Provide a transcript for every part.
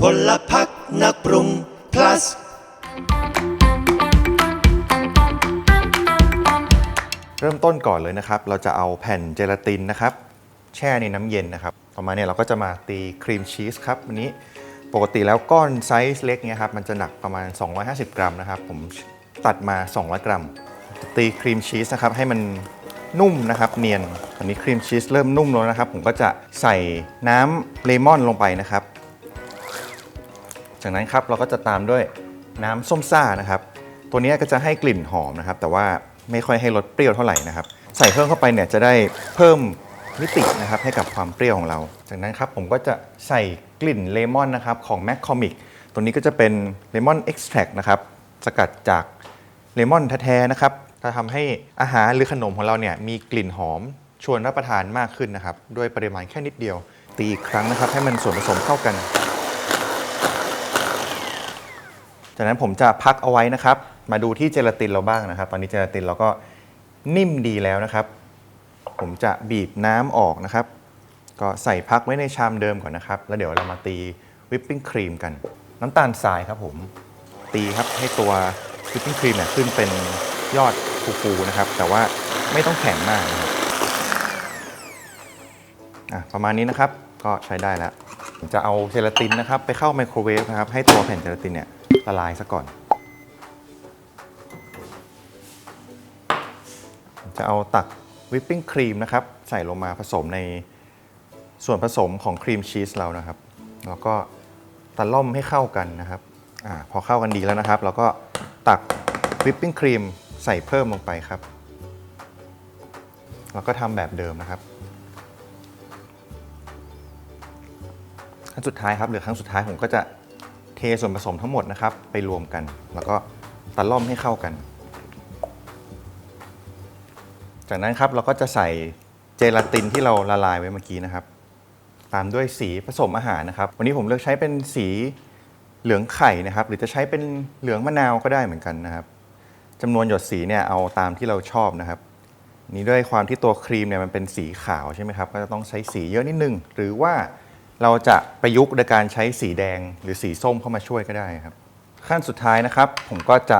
พลพักนักปรุง plus เริ่มต้นก่อนเลยนะครับ เราจะเอาแผ่นเจลาตินนะครับ แช่ในน้ำเย็นนะครับ ต่อมาเนี่ยเราก็จะมาตีครีมชีสครับวันนี้ปกติแล้วก้อนไซส์เล็กเนี่ยครับมันจะหนักประมาณ 250 กรัมนะครับ ผมตัดมา 200 กรัม ตีครีมชีสนะครับให้มันนุ่มนะครับเนียนตอนนี้ครีมชีสเริ่มนุ่มแล้วนะครับ ผมก็จะใส่น้ำเลมอนลงไปนะครับ จากนั้นครับเราก็จะตามด้วยน้ำส้มซ่านะครับ ตัวนี้ก็จะให้กลิ่นหอมนะครับ แต่ว่าไม่ค่อยให้รสเปรี้ยวเท่าไหร่นะครับ ใส่เพิ่มเข้าไปเนี่ยจะได้เพิ่มมิตินะครับให้กับความเปรี้ยวของเรา จากนั้นครับผมก็จะใส่กลิ่นเลมอนนะครับของ m c c o m i c ตัวนี้ก็จะเป็นเลมอนเอ็กซ์แทรนะครับสกัดจากเลมอนแท้ๆนะครับจะทำให้อาหารหรือขนมของเราเนี่ยมีกลิ่นหอมชวนรับประทานมากขึ้นนะครับ ด้วยปริมาณแค่นิดเดียว ตีอีกครั้งนะครับ ให้มันส่วนผสมเข้ากัน จากนั้นผมจะพักเอาไว้นะครับ มาดูที่เจลาตินเราบ้างนะครับ ตอนนี้เจลาตินเราก็นิ่มดีแล้วนะครับ ผมจะบีบน้ำออกนะครับ ก็ใส่พักไว้ในชามเดิมก่อนนะครับ แล้วเดี๋ยวเรามาตีวิปปิ้งครีมกัน น้ำตาลทรายครับผม ตีครับให้ตัววิปปิ้งครีมเนี่ยขึ้นเป็นยอดฟูๆนะครับ แต่ว่าไม่ต้องแข็งมากนะครับประมาณนี้นะครับก็ใช้ได้แล้ว จะเอาเจลาตินนะครับ ไปเข้าไมโครเวฟนะครับ ให้ตัวแผ่นเจลาตินเนี่ย ละลายซะก่อน จะเอาตักวิปปิ้งครีมนะครับ ใส่ลงมาผสมในส่วนผสมของครีมชีสเรานะครับ แล้วก็ตะล่อมให้เข้ากันนะครับอพอเข้ากันดีแล้วนะครับ เราก็ตักวิปปิ้งครีมใส่เพิ่มลงไปครับ แล้วก็ทำแบบเดิมนะครับขั้นสุดท้ายครับหรือครั้งสุดท้ายผมก็จะ ส่วนผสมทั้งหมดนะครับ ไปรวมกัน แล้วก็ตะล่อมให้เข้ากัน จากนั้นครับเราก็จะใส่เจลาตินที่เราละลายไว้เมื่อกี้นะครับ ตามด้วยสีผสมอาหารนะครับ วันนี้ผมเลือกใช้เป็นสีเหลืองไข่นะครับ หรือจะใช้เป็นเหลืองมะนาวก็ได้เหมือนกันนะครับจำนวนหยดสีเนี่ยเอาตามที่เราชอบนะครับนี่ด้วยความที่ตัวครีมเนี่ยมันเป็นสีขาวใช่ไหมครับ ก็จะต้องใช้สีเยอะนิดนึง หรือว่า เราจะประยุกต์โดยการใช้สีแดงหรือสีส้มเข้ามาช่วยก็ได้ครับ ขั้นสุดท้ายนะครับ ผมก็จะ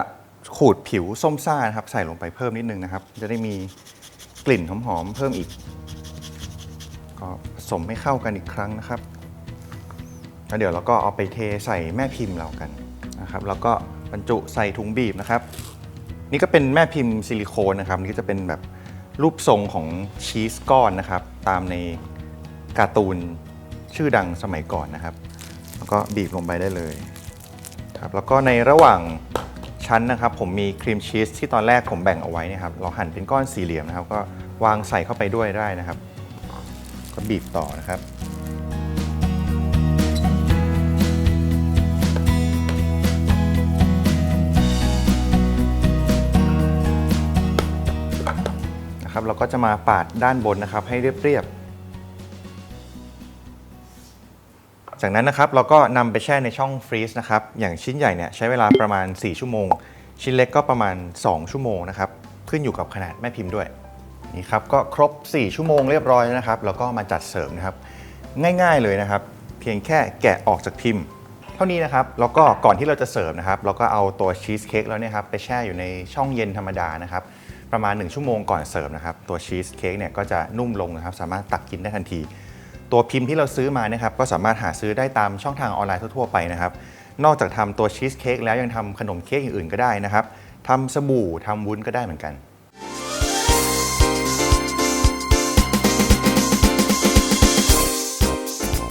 ขูดผิวส้มซ่านะครับ ใส่ลงไปเพิ่มนิดนึงนะครับ จะได้มีกลิ่นหอมๆเพิ่มอีก ก็ผสมให้เข้ากันอีกครั้งนะครับแล้วเดี๋ยวเราก็เอาไปเทใส่แม่พิมพ์เรากันนะครับ แล้วก็บรรจุใส่ถุงบีบนะครับ นี่ก็เป็นแม่พิมพ์ซิลิโคนนะครับ นี่ก็จะเป็นแบบรูปทรงของชีสก้อนนะครับ ตามในการ์ตูน ชื่อดังสมัยก่อนนะครับ แล้วก็บีบลงไปได้เลยครับแล้วก็ในระหว่างชั้นนะครับ ผมมีครีมชีสที่ตอนแรกผมแบ่งเอาไว้นะครับ เราหั่นเป็นก้อนสี่เหลี่ยมนะครับ ก็วางใส่เข้าไปด้วยได้นะครับ ก็บีบต่อนะครับนะครับเราก็จะมาปาดด้านบนนะครับ ให้เรียบๆ จากนั้นนะครับเราก็นำไปแช่ในช่องฟรีซนะครับอย่างชิ้นใหญ่เนี่ยใช้เวลาประมาณ 4 ชั่วโมง ชิ้นเล็กก็ประมาณ 2 ชั่วโมงนะครับขึ้นอยู่กับขนาดแม่พิมพ์ด้วยนี่ครับก็ครบ 4 ชั่วโมงเรียบร้อยนะครับแล้วก็มาจัดเสร์ฟนะครับ ง่ายๆเลยนะครับ เพียงแค่แกะออกจากพิมพ์ เท่านี้นะครับแล้วก็ก่อนที่เราจะเสิร์ฟนะครับเราก็เอาตัวชีสเค้กแล้วเนี่ยครับไปแช่อยู่ในช่องเย็นธรรมดานะครับประมาณ 1 ชั่วโมงก่อนเสิร์ฟนะครับตัวชีสเค้กเนี่ยก็จะนุ่มลงนะครับสามารถตักกินได้ทันที ตัวพิมพ์ที่เราซื้อมานะครับก็สามารถหาซื้อได้ตามช่องทางออนไลน์ทั่วๆไปนะครับนอกจากทำตัวชีสเค้กแล้วยังทำขนมเค้กอย่างอื่นก็ได้นะครับทำสบู่ทำวุ้นก็ได้เหมือนกัน